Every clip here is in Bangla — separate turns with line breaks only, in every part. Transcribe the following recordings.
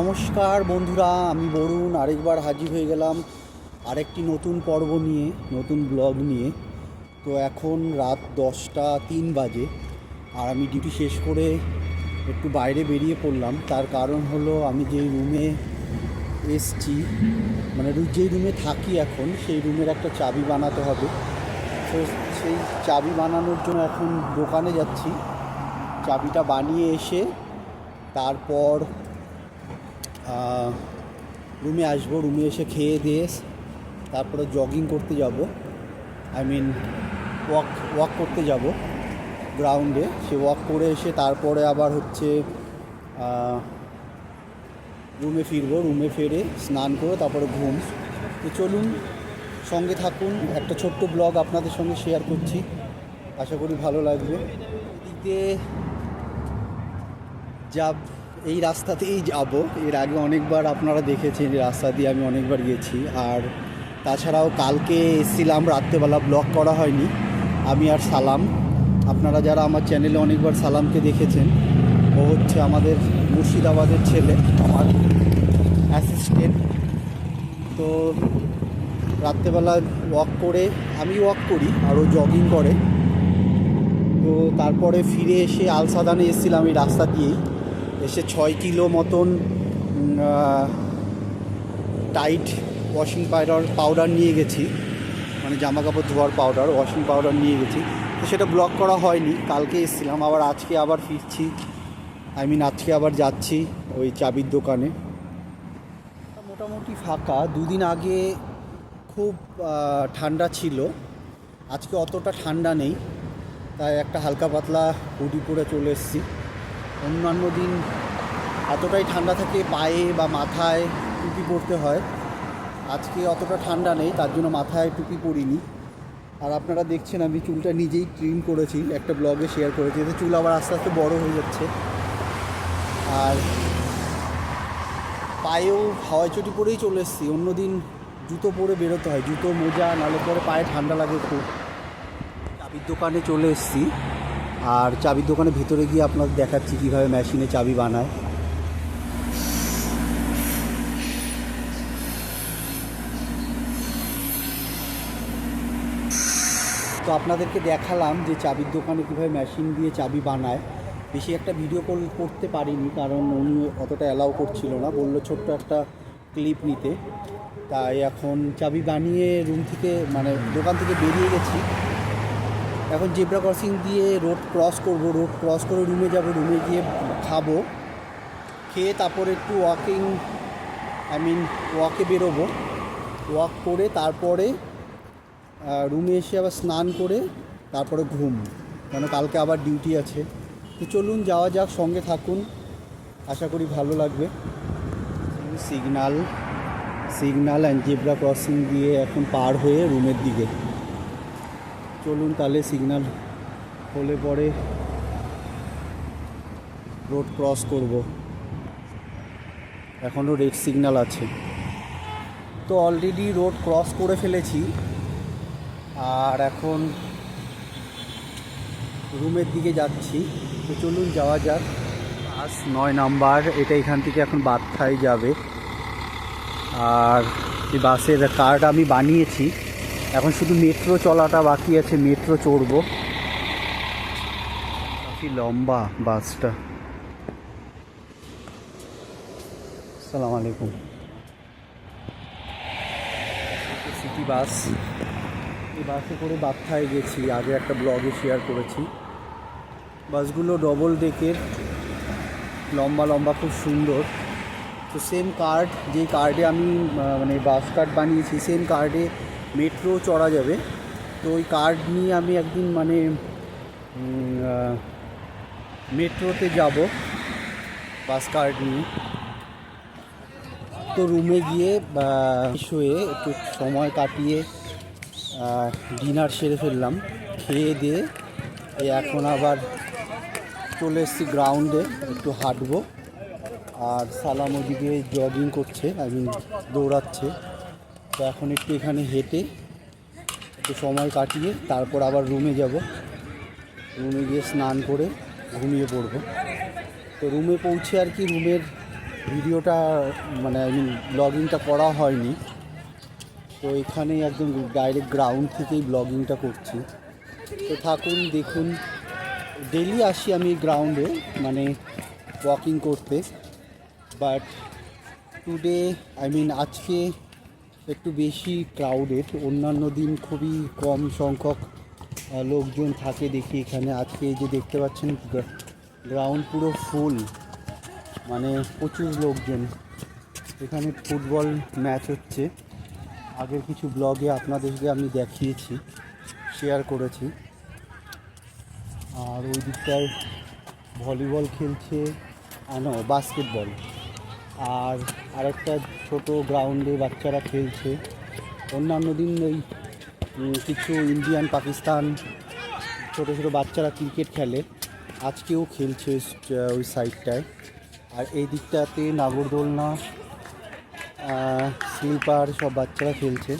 নমস্কার বন্ধুরা, আমি বরুণ, আরেকবার হাজির হয়ে গেলাম আরেকটি নতুন পর্ব নিয়ে, নতুন ব্লগ নিয়ে। তো এখন রাত দশটা তিন বাজে আর আমি ডিউটি শেষ করে একটু বাইরে বেরিয়ে পড়লাম। তার কারণ হলো আমি যেই রুমে এসছি মানে যেই রুমে থাকি এখন, সেই রুমের একটা চাবি বানাতে হবে। তো সেই চাবি বানানোর জন্য এখন দোকানে যাচ্ছি। চাবিটা বানিয়ে এসে তারপর রুমে আসব, রুমে এসে খেয়ে দিয়ে তারপরে জগিং করতে যাব। আই মিন ওয়াক ওয়াক করতে যাব গ্রাউন্ডে সে ওয়াক করে এসে তারপরে আবার হচ্ছে রুমে ফিরবো। রুমে ফেরে স্নান করে তারপরে ঘুম। তো চলুন, সঙ্গে থাকুন। একটা ছোট্ট ব্লগ আপনাদের সঙ্গে শেয়ার করছি। আশা করি ভালো লাগবে। এদিক, যাব এই রাস্তাতেই যাব। এর আগে অনেকবার আপনারা দেখেছেন এই রাস্তা দিয়ে আমি অনেকবার গেছি। আর তাছাড়াও কালকে এসেছিলাম, রাত্রেবেলা ব্লগ করা হয়নি। আমি আর সালাম। আপনারা যারা আমার চ্যানেলে অনেকবার সালামকে দেখেছেন, ও হচ্ছে আমাদের মুর্শিদাবাদের ছেলে, আমার অ্যাসিস্ট্যান্ট তো রাত্রেবেলা ওয়াক করে, আমি ওয়াক করি আরও জগিং করে। তো তারপরে ফিরে এসে আলসাদানে এসেছিলাম এই রাস্তা দিয়েই। এসে ছয় কিলো মতন টাইট ওয়াশিং পাউডার পাউডার নিয়ে গেছি। মানে জামা কাপড় ধোয়ার পাউডার ওয়াশিং পাউডার নিয়ে গেছি। তো সেটা ব্লক করা হয়নি, কালকে এসেছিলাম। আবার আজকে আবার ফিরছি। আই মিন আজকে আবার যাচ্ছি ওই চাবির দোকানে। মোটামুটি ফাঁকা। দুদিন আগে খুব ঠান্ডা ছিল। আজকে অতটা ঠান্ডা নেই। তাই একটা হালকা পাতলা হুডি পরে চলে এসেছি। অন্যান্য দিন এতটাই ঠান্ডা থাকে, পায়ে বা মাথায় টুপি পরতে হয়। আজকে অতটা ঠান্ডা নেই, তার জন্য মাথায় টুপি পরিনি। আর আপনারা দেখছেন, আমি চুলটা নিজেই ট্রিম করেছি। একটা ব্লগে শেয়ার করেছি, এতে চুল আবার আস্তে আস্তে বড় হয়ে যাচ্ছে। আর পায়েও হাওয়াই চটি পরেই চলে এসেছি। অন্যদিন জুতো পরে বেরোতে হয়, জুতো, মোজা নালে পরে পায়ে ঠান্ডা লাগে খুব। চাবির দোকানে চলে এসেছি। আর চাবির দোকানের ভিতরে গিয়ে আপনাদের দেখাচ্ছি কীভাবে মেশিনে চাবি বানায়। তো আপনাদেরকে দেখালাম যে চাবির দোকানে কীভাবে মেশিন দিয়ে চাবি বানায়। বেশি একটা ভিডিও কল করতে পারিনি, কারণ উনি অতটা অ্যালাউ করছিল না, বলল ছোট্ট একটা ক্লিপ নিতে। তাই এখন চাবি বানিয়ে রুম থেকে মানে দোকান থেকে বেরিয়ে গেছি। এখন জেব্রা ক্রসিং দিয়ে রোড ক্রস করব, রোড ক্রস করে রুমে যাব, রুমে গিয়ে খাব। খেয়ে তারপরে একটু ওয়াকিং আই মিন ওয়াকে বেরোবো। ওয়াক করে তারপরে রুমে এসে আবার স্নান করে তারপরে ঘুম। কেন কালকে আবার ডিউটি আছে। তো চলুন, যাওয়া যাক, সঙ্গে থাকুন। আশা করি ভালো লাগবে। Signal signal and zebra crossing দিয়ে এখন পার হয়ে রুমের দিকে। চলুন তাহলে সিগনাল হলে পরে রোড ক্রস করব। এখনও রেড সিগনাল আছে। তো অলরেডি রোড ক্রস করে ফেলেছি। আর এখন রুমের দিকে যাচ্ছি। তো চলুন যাওয়া যাক। বাস নয় নাম্বার এটা এখান থেকে এখন বাদথায় যাবে। আর এই বাসের কার্ড আমি বানিয়েছি। এখন শুধু মেট্রো চলাটা বাকি আছে মেট্রো চড়বো। কাফি লম্বা বাসটা। সালাম আলাইকুম। সিটি বাস এই বাসে করে বাচ্চায় গেছি। আগে একটা ব্লগে শেয়ার করেছি। বাসগুলো ডবল ডেকের লম্বা লম্বা, খুব সুন্দর। তো সেম কার্ড যেই কার্ডে আমি মানে বাস কার্ড বানিয়েছি সেম কার্ডে মেট্রো চড়া যাবে। তো ওই কার্ড নিয়ে আমি একদিন মানে মেট্রোতে যাব, বাস কার্ড নিয়ে। তো রুমে গিয়ে শুয়ে একটু সময় কাটিয়ে ডিনার সেরে ফেললাম। খেয়ে দিয়ে এখন আবার চলে এসেছি গ্রাউন্ডে একটু হাঁটবো। আর সালাম ওদিকে জগিং করছে আই মিন দৌড়াচ্ছে। তো এখন একটু এখানে হেঁটে একটু সময় কাটিয়ে তারপর আবার রুমে যাব। রুমে গিয়ে স্নান করে ঘুমিয়ে পড়ব। তো রুমে পৌঁছে আর কি রুমের ভিডিওটা মানে আই মিন ব্লগিংটা করা হয়নি। তো এখানেই একদম ডাইরেক্ট গ্রাউন্ড থেকেই ব্লগিংটা করছি। তো থাকুন, দেখুন। ডেলি আসি আমি গ্রাউন্ডে মানে ওয়াকিং করতে। বাট টুডে আই মিন আজকে একটু বেশি ক্রাউডেড অন্যান্য দিন খুবই কম সংখ্যক লোকজন থাকে দেখি এখানে। আজকে যে দেখতে পাচ্ছেন গ্রাউন্ড পুরো ফুল মানে প্রচুর লোকজন। এখানে ফুটবল ম্যাচ হচ্ছে। আগের কিছু ব্লগে আপনাদেরকে আমি দেখিয়েছি শেয়ার করেছি। আর ওই দিকটায় ভলিবল খেলছে আনো বাস্কেটবল আর আরেকটা ছোট গ্রাউন্ডে বাচ্চারা খেলছে। অন্যান্য দিন ওই কিছু ইন্ডিয়ান পাকিস্তান ছোট ছোট বাচ্চারা ক্রিকেট খেলে। আজকেও খেলছে ওই সাইডটায় আর এই দিকটাতে নাগরদোলনা স্লিপার সব বাচ্চারা খেলছে।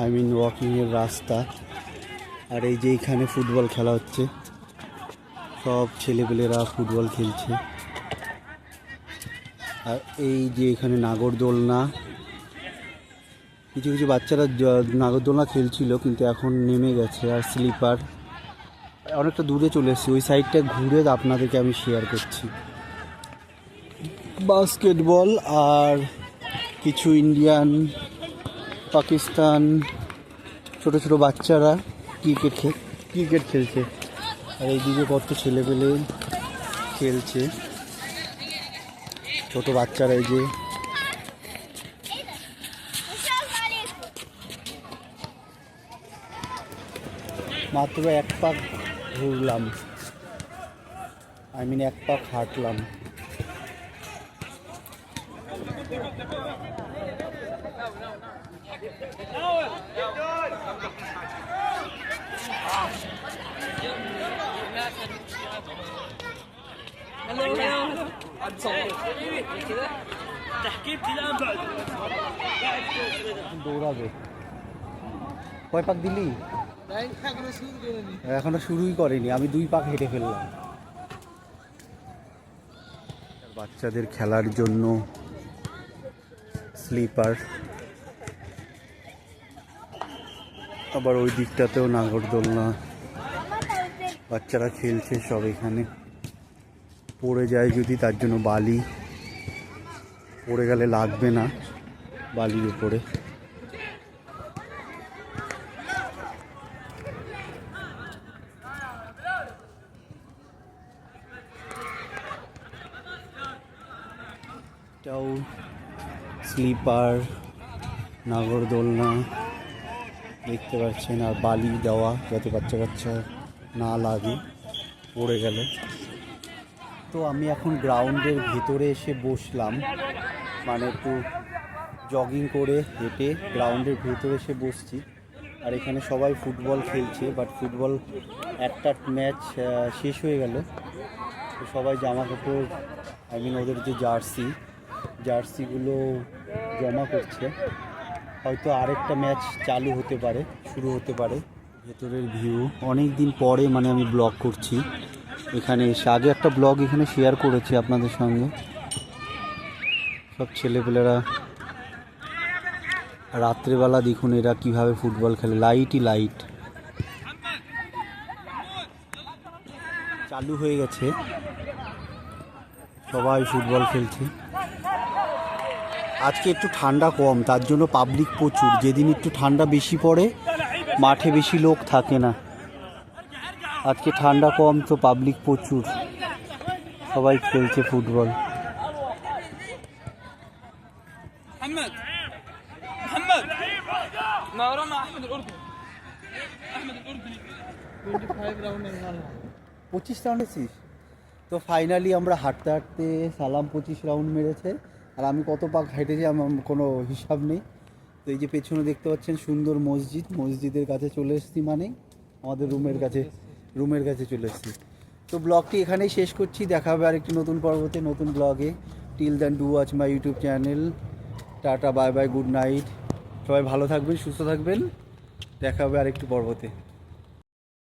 আই মিন ওয়াকিংয়ের রাস্তা। আর এই যে এখানে ফুটবল খেলা হচ্ছে। সব ছেলেপেলেরা ফুটবল খেলছে। আর এই যে এখানে নাগরদোলনা, কিছু কিছু বাচ্চারা নাগরদোলনা খেলছিল, কিন্তু এখন নেমে গেছে আর স্লিপার। অনেকটা দূরে চলে এসেছি, ওই সাইডটা ঘুরে আপনাদেরকে আমি শেয়ার করছি। বাস্কেটবল আর কিছু ইন্ডিয়ান, পাকিস্তান, ছোট ছোট বাচ্চারা ক্রিকেট ক্রিকেট খেলছে। আর এইদিকে কত ছেলেপেলে খেলছে। ছোট বাচ্চারা এই যে। মাত্র এক পাক ঘুরলাম। আই মিন এক পাক হাঁটলাম।
تحكيمتي الان بعد
দৌড়াবে কয় পাক দিলি এখনো শুরুই করেনি আমি দুই পাক হেঁটে ফেললাম বাচ্চাদের খেলার জন্য স্লিপার আবার ওই দিকটাতেও নাগরদোলনা বাচ্চারা খেলছে সব এখানে পড়ে যায় যদি, তার জন্য বালি পড়ে গেলে লাগবে না বালির উপরে। এটাও স্লিপার, নাগরদোলনা দেখতে পাচ্ছেন, আর বালি দেওয়া যাতে বাচ্চা কাচ্চা না লাগে, পড়ে গেলে। তো আমি এখন গ্রাউন্ডের ভেতরে এসে বসলাম। মানে একটু জগিং করে হেঁটে গ্রাউন্ডের ভেতরে এসে বসছি। আর এখানে সবাই ফুটবল খেলছে বাট ফুটবল একটা ম্যাচ শেষ হয়ে গেল। তো সবাই জামা কাপড় আই মিন ওদের যে জার্সি জার্সিগুলো জমা করছে। হয়তো আরেকটা ম্যাচ চালু হতে পারে, শুরু হতে পারে। ভেতরের ভিউ অনেক দিন পরে মানে আমি ব্লগ করছি। এখানে এসে আগে একটা ব্লগ এখানে শেয়ার করেছি আপনাদের সঙ্গে। সব ছেলেপেলেরা রাত্রেবেলা দেখুন এরা কীভাবে ফুটবল খেলে। লাইটই লাইট চালু হয়ে গেছে। সবাই ফুটবল খেলছে। আজকে একটু ঠান্ডা কম, তার জন্য পাবলিক প্রচুর। যেদিন একটু ঠান্ডা বেশি পড়ে, মাঠে বেশি লোক থাকে না। আজকে ঠান্ডা কম তো পাবলিক প্রচুর। সবাই খেলছে ফুটবল পঁচিশ রাউন্ড এসিস তো ফাইনালি আমরা হাঁটতে হাঁটতে সালাম পঁচিশ রাউন্ড মেরেছে। আর আমি কত পাক হাঁটেছি আমার কোনো হিসাব নেই। তো এই যে পেছনে দেখতে পাচ্ছেন সুন্দর মসজিদ। মসজিদের কাছে চলে এসছি মানে। আমাদের রুমের কাছে। রুমের কাছে চলে এসেছি তো ব্লগটি এখানেই শেষ করছি। দেখা হবে আরেকটি নতুন পর্বতে, নতুন ব্লগে। Till then do watch my YouTube channel tata bye bye good night সবাই ভালো থাকবেন, সুস্থ থাকবেন। দেখা হবে আরেকটি পর্বতে।